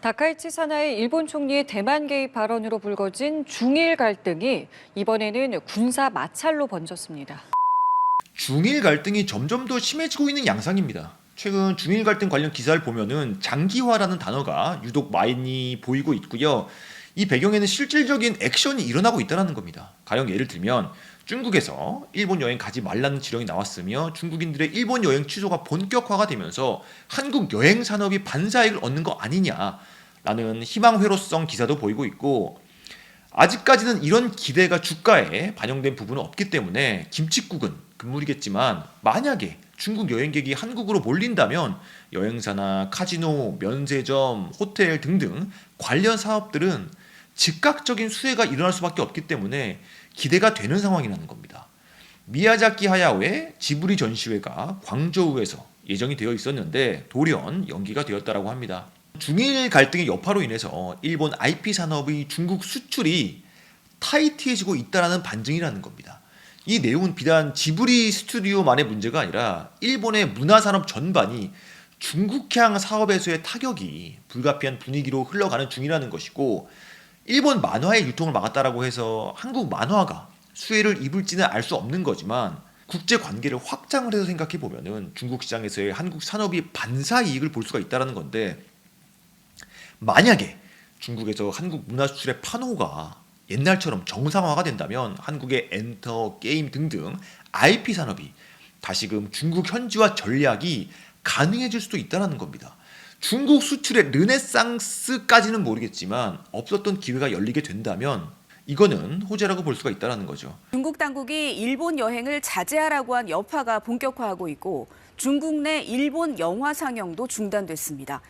다카이치 사나이 일본 총리의 대만 개입 발언으로 불거진 중일 갈등이 이번에는 군사 마찰로 번졌습니다. 중일 갈등이 점점 더 심해지고 있는 양상입니다. 최근 중일 갈등 관련 기사를 보면은 장기화라는 단어가 유독 많이 보이고 있고요. 이 배경에는 실질적인 액션이 일어나고 있다는 겁니다. 가령 예를 들면 중국에서 일본 여행 가지 말라는 지령이 나왔으며 중국인들의 일본 여행 취소가 본격화가 되면서 한국 여행 산업이 반사익을 얻는 거 아니냐라는 희망회로성 기사도 보이고 있고 아직까지는 이런 기대가 주가에 반영된 부분은 없기 때문에 김칫국은 금물이겠지만 만약에 중국 여행객이 한국으로 몰린다면 여행사나 카지노, 면세점, 호텔 등등 관련 사업들은 즉각적인 수혜가 일어날 수밖에 없기 때문에 기대가 되는 상황이라는 겁니다. 미야자키 하야오의 지브리 전시회가 광저우에서 예정이 되어 있었는데 돌연 연기가 되었다라고 합니다. 중일 갈등의 여파로 인해서 일본 IP 산업의 중국 수출이 타이트해지고 있다라는 반증이라는 겁니다. 이 내용은 비단 지브리 스튜디오만의 문제가 아니라 일본의 문화 산업 전반이 중국향 사업에서의 타격이 불가피한 분위기로 흘러가는 중이라는 것이고 일본 만화의 유통을 막았다라고 해서 한국 만화가 수혜를 입을지는 알 수 없는 거지만 국제 관계를 확장을 해서 생각해 보면은 중국 시장에서의 한국 산업이 반사 이익을 볼 수가 있다라는 건데 만약에 중국에서 한국 문화 수출의 판호가 옛날처럼 정상화가 된다면 한국의 엔터, 게임 등등 IP 산업이 다시금 중국 현지화 전략이 가능해질 수도 있다는 겁니다. 중국 수출의 르네상스까지는 모르겠지만 없었던 기회가 열리게 된다면 이거는 호재라고 볼 수가 있다는 거죠. 중국 당국이 일본 여행을 자제하라고 한 여파가 본격화하고 있고 중국 내 일본 영화 상영도 중단됐습니다.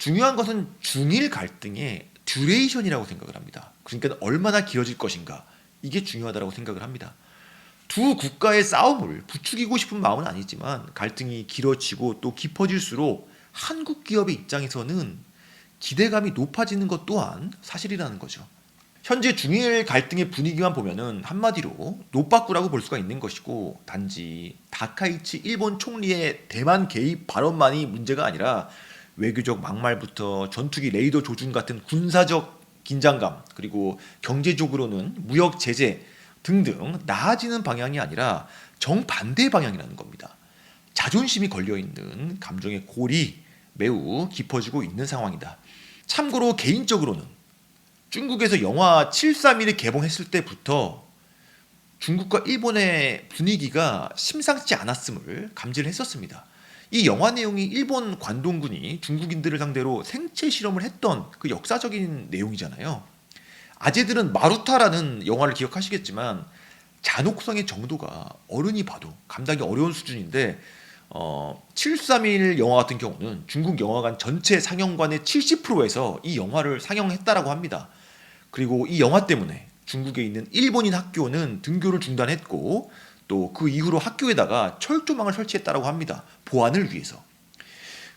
중요한 것은 중일 갈등의 듀레이션이라고 생각을 합니다. 그러니까 얼마나 길어질 것인가 이게 중요하다고 생각을 합니다. 두 국가의 싸움을 부추기고 싶은 마음은 아니지만 갈등이 길어지고 또 깊어질수록 한국 기업의 입장에서는 기대감이 높아지는 것 또한 사실이라는 거죠. 현재 중일 갈등의 분위기만 보면은 한마디로 노빠꾸라고 볼 수가 있는 것이고 단지 다카이치 일본 총리의 대만 개입 발언만이 문제가 아니라 외교적 막말부터 전투기 레이더 조준 같은 군사적 긴장감 그리고 경제적으로는 무역 제재 등등 나아지는 방향이 아니라 정반대 방향이라는 겁니다. 자존심이 걸려 있는 감정의 골이 매우 깊어지고 있는 상황이다. 참고로 개인적으로는 중국에서 영화 731을 개봉했을 때부터 중국과 일본의 분위기가 심상치 않았음을 감지를 했었습니다. 이 영화 내용이 일본 관동군이 중국인들을 상대로 생체 실험을 했던 그 역사적인 내용이잖아요. 아재들은 마루타라는 영화를 기억하시겠지만 잔혹성의 정도가 어른이 봐도 감당이 어려운 수준인데 어, 731 영화 같은 경우는 중국 영화관 전체 상영관의 70%에서 이 영화를 상영했다라고 합니다. 그리고 이 영화 때문에 중국에 있는 일본인 학교는 등교를 중단했고 또 그 이후로 학교에다가 철조망을 설치했다라고 합니다. 보안을 위해서.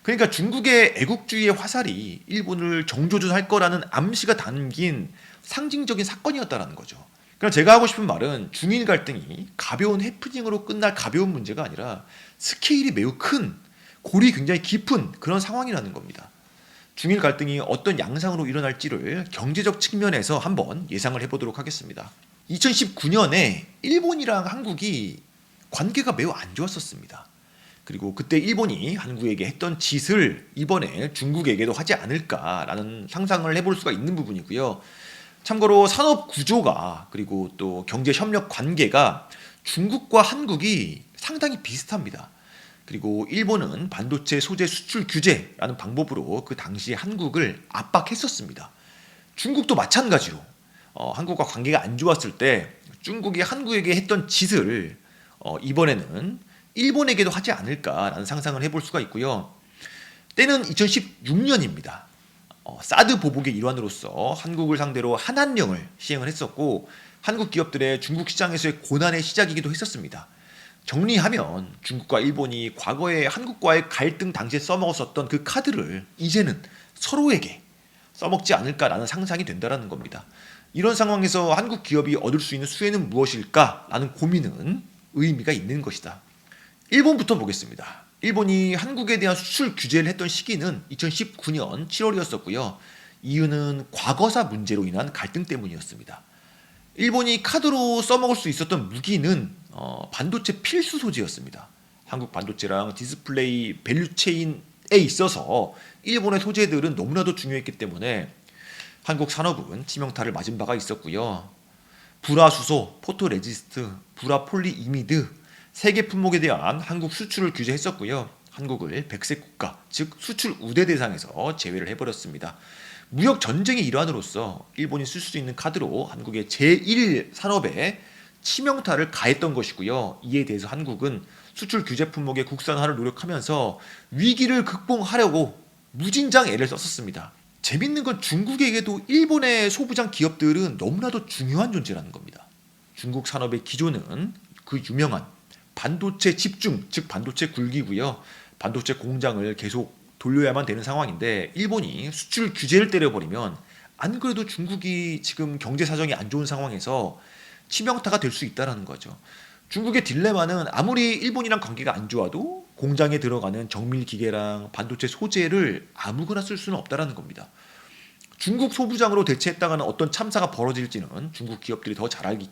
그러니까 중국의 애국주의의 화살이 일본을 정조준할 거라는 암시가 담긴 상징적인 사건이었다라는 거죠. 그러니까 제가 하고 싶은 말은 중일 갈등이 가벼운 해프닝으로 끝날 가벼운 문제가 아니라 스케일이 매우 큰 골이 굉장히 깊은 그런 상황이라는 겁니다. 중일 갈등이 어떤 양상으로 일어날지를 경제적 측면에서 한번 예상을 해보도록 하겠습니다. 2019년에 일본이랑 한국이 관계가 매우 안 좋았었습니다. 그리고 그때 일본이 한국에게 했던 짓을 이번에 중국에게도 하지 않을까라는 상상을 해볼 수가 있는 부분이고요. 참고로 산업 구조가 그리고 또 경제 협력 관계가 중국과 한국이 상당히 비슷합니다. 그리고 일본은 반도체 소재 수출 규제라는 방법으로 그 당시 한국을 압박했었습니다. 중국도 마찬가지로 어, 한국과 관계가 안 좋았을 때 중국이 한국에게 했던 짓을 어, 이번에는 일본에게도 하지 않을까라는 상상을 해볼 수가 있고요. 때는 2016년입니다. 어, 사드 보복의 일환으로서 한국을 상대로 한한령을 시행을 했었고 한국 기업들의 중국 시장에서의 고난의 시작이기도 했었습니다. 정리하면 중국과 일본이 과거에 한국과의 갈등 당시에 써먹었었던 그 카드를 이제는 서로에게 써먹지 않을까라는 상상이 된다라는 겁니다. 이런 상황에서 한국 기업이 얻을 수 있는 수혜는 무엇일까라는 고민은 의미가 있는 것이다. 일본부터 보겠습니다. 일본이 한국에 대한 수출 규제를 했던 시기는 2019년 7월이었었고요. 이유는 과거사 문제로 인한 갈등 때문이었습니다. 일본이 카드로 써먹을 수 있었던 무기는 어, 반도체 필수 소재였습니다. 한국 반도체랑 디스플레이 밸류체인에 있어서 일본의 소재들은 너무나도 중요했기 때문에 한국 산업은 치명타를 맞은 바가 있었고요. 불화수소, 포토레지스트, 불화폴리이미드 세개 품목에 대한 한국 수출을 규제했었고요. 한국을 백색 국가, 즉 수출 우대 대상에서 제외를 해버렸습니다. 무역 전쟁의 일환으로서 일본이 쓸 수 있는 카드로 한국의 제1 산업에 치명타를 가했던 것이고요. 이에 대해서 한국은 수출 규제 품목의 국산화를 노력하면서 위기를 극복하려고 무진장 애를 썼었습니다. 재밌는 건 중국에게도 일본의 소부장 기업들은 너무나도 중요한 존재라는 겁니다. 중국 산업의 기조는 그 유명한 반도체 집중, 즉 반도체 굴기고요. 반도체 공장을 계속 돌려야만 되는 상황인데 일본이 수출 규제를 때려버리면 안 그래도 중국이 지금 경제 사정이 안 좋은 상황에서 치명타가 될 수 있다라는 거죠. 중국의 딜레마는 아무리 일본이랑 관계가 안 좋아도 공장에 들어가는 정밀 기계랑 반도체 소재를 아무거나 쓸 수는 없다라는 겁니다. 중국 소부장으로 대체했다가는 어떤 참사가 벌어질지는 중국 기업들이 더 잘 알기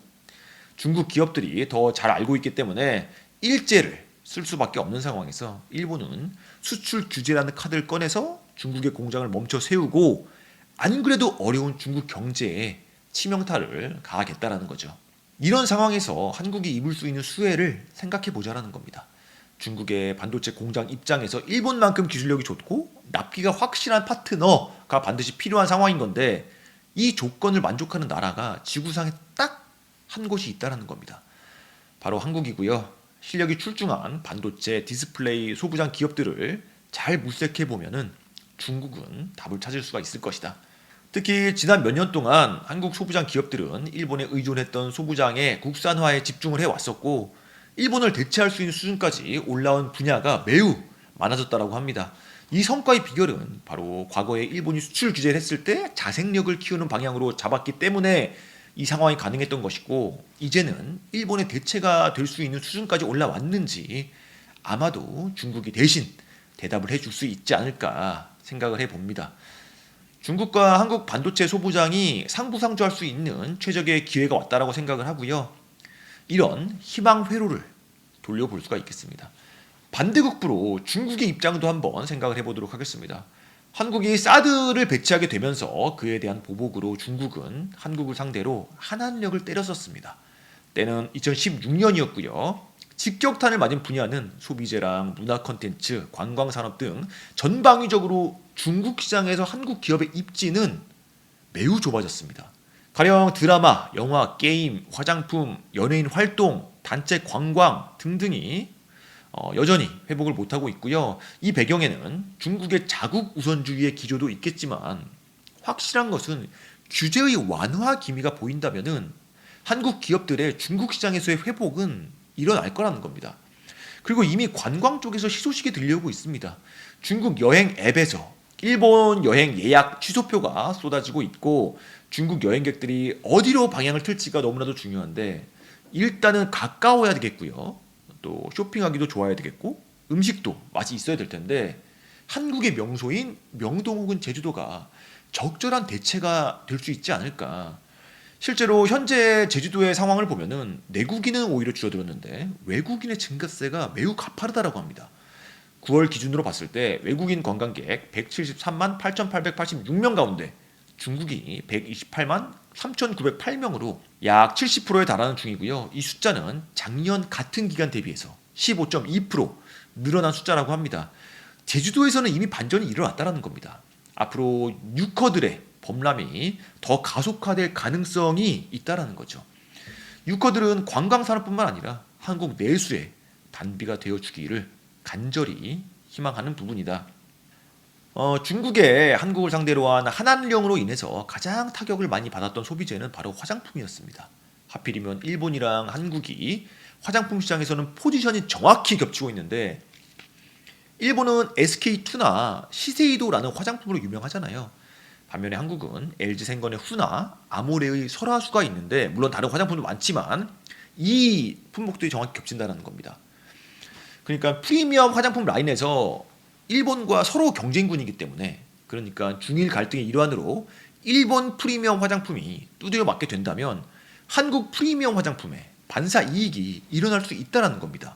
중국 기업들이 더 잘 알고 있기 때문에 일제를 쓸 수밖에 없는 상황에서 일본은 수출 규제라는 카드를 꺼내서 중국의 공장을 멈춰 세우고 안 그래도 어려운 중국 경제에 치명타를 가하겠다라는 거죠. 이런 상황에서 한국이 입을 수 있는 수혜를 생각해 보자라는 겁니다. 중국의 반도체 공장 입장에서 일본만큼 기술력이 좋고 납기가 확실한 파트너가 반드시 필요한 상황인 건데 이 조건을 만족하는 나라가 지구상에 딱 한 곳이 있다라는 겁니다. 바로 한국이고요. 실력이 출중한 반도체 디스플레이 소부장 기업들을 잘 물색해 보면은 중국은 답을 찾을 수가 있을 것이다. 특히 지난 몇 년 동안 한국 소부장 기업들은 일본에 의존했던 소부장의 국산화에 집중을 해 왔었고 일본을 대체할 수 있는 수준까지 올라온 분야가 매우 많아졌다라고 합니다. 이 성과의 비결은 바로 과거에 일본이 수출 규제를 했을 때 자생력을 키우는 방향으로 잡았기 때문에 이 상황이 가능했던 것이고 이제는 일본의 대체가 될 수 있는 수준까지 올라왔는지 아마도 중국이 대신 대답을 해줄 수 있지 않을까 생각을 해봅니다. 중국과 한국 반도체 소부장이 상부상조할 수 있는 최적의 기회가 왔다라고 생각을 하고요. 이런 희망 회로를 돌려볼 수가 있겠습니다. 반대급부로 중국의 입장도 한번 생각을 해보도록 하겠습니다. 한국이 사드를 배치하게 되면서 그에 대한 보복으로 중국은 한국을 상대로 한한력을 때렸었습니다. 때는 2016년이었고요. 직격탄을 맞은 분야는 소비재랑 문화 콘텐츠, 관광 산업 등 전방위적으로 중국 시장에서 한국 기업의 입지는 매우 좁아졌습니다. 가령 드라마, 영화, 게임, 화장품, 연예인 활동, 단체 관광 등등이 어, 여전히 회복을 못하고 있고요. 이 배경에는 중국의 자국 우선주의의 기조도 있겠지만 확실한 것은 규제의 완화 기미가 보인다면은 한국 기업들의 중국 시장에서의 회복은 일어날 거라는 겁니다. 그리고 이미 관광 쪽에서 희소식이 들려오고 있습니다. 중국 여행 앱에서 일본 여행 예약 취소표가 쏟아지고 있고 중국 여행객들이 어디로 방향을 틀지가 너무나도 중요한데 일단은 가까워야 되겠고요. 또 쇼핑하기도 좋아야 되겠고 음식도 맛이 있어야 될 텐데 한국의 명소인 명동 혹은 제주도가 적절한 대체가 될 수 있지 않을까. 실제로 현재 제주도의 상황을 보면은 내국인은 오히려 줄어들었는데 외국인의 증가세가 매우 가파르다라고 합니다. 9월 기준으로 봤을 때 외국인 관광객 173만 8,886명 가운데 중국인이 128만 3,908명으로 약 70%에 달하는 중이고요. 이 숫자는 작년 같은 기간 대비해서 15.2% 늘어난 숫자라고 합니다. 제주도에서는 이미 반전이 일어났다는 겁니다. 앞으로 유커들의 범람이 더 가속화될 가능성이 있다라는 거죠. 유커들은 관광 산업뿐만 아니라 한국 내수의 단비가 되어 주기를 간절히 희망하는 부분이다. 어, 중국의 한국을 상대로 한 한한령으로 인해서 가장 타격을 많이 받았던 소비재는 바로 화장품이었습니다. 하필이면 일본이랑 한국이 화장품 시장에서는 포지션이 정확히 겹치고 있는데 일본은 SK2나 시세이도라는 화장품으로 유명하잖아요. 반면에 한국은 LG 생건의 후나 아모레의 설화수가 있는데 물론 다른 화장품도 많지만 이 품목들이 정확히 겹친다는 겁니다. 그러니까 프리미엄 화장품 라인에서 일본과 서로 경쟁군이기 때문에 그러니까 중일 갈등의 일환으로 일본 프리미엄 화장품이 두드려 맞게 된다면 한국 프리미엄 화장품에 반사 이익이 일어날 수 있다는 겁니다.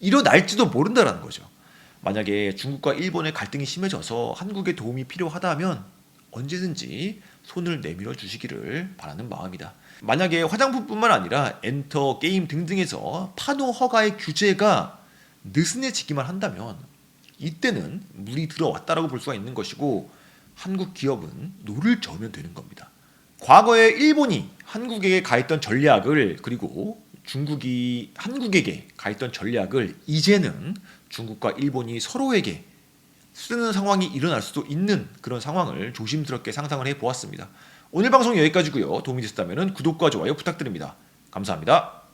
일어날지도 모른다라는 거죠. 만약에 중국과 일본의 갈등이 심해져서 한국에 도움이 필요하다면 언제든지 손을 내밀어 주시기를 바라는 마음이다. 만약에 화장품뿐만 아니라 엔터, 게임 등등에서 판호 허가의 규제가 느슨해지기만 한다면 이때는 물이 들어왔다라고 볼 수가 있는 것이고 한국 기업은 노를 저으면 되는 겁니다. 과거에 일본이 한국에게 가했던 전략을 그리고 중국이 한국에게 가했던 전략을 이제는 중국과 일본이 서로에게 쓰는 상황이 일어날 수도 있는 그런 상황을 조심스럽게 상상을 해 보았습니다. 오늘 방송 여기까지고요. 도움이 됐다면 구독과 좋아요 부탁드립니다. 감사합니다.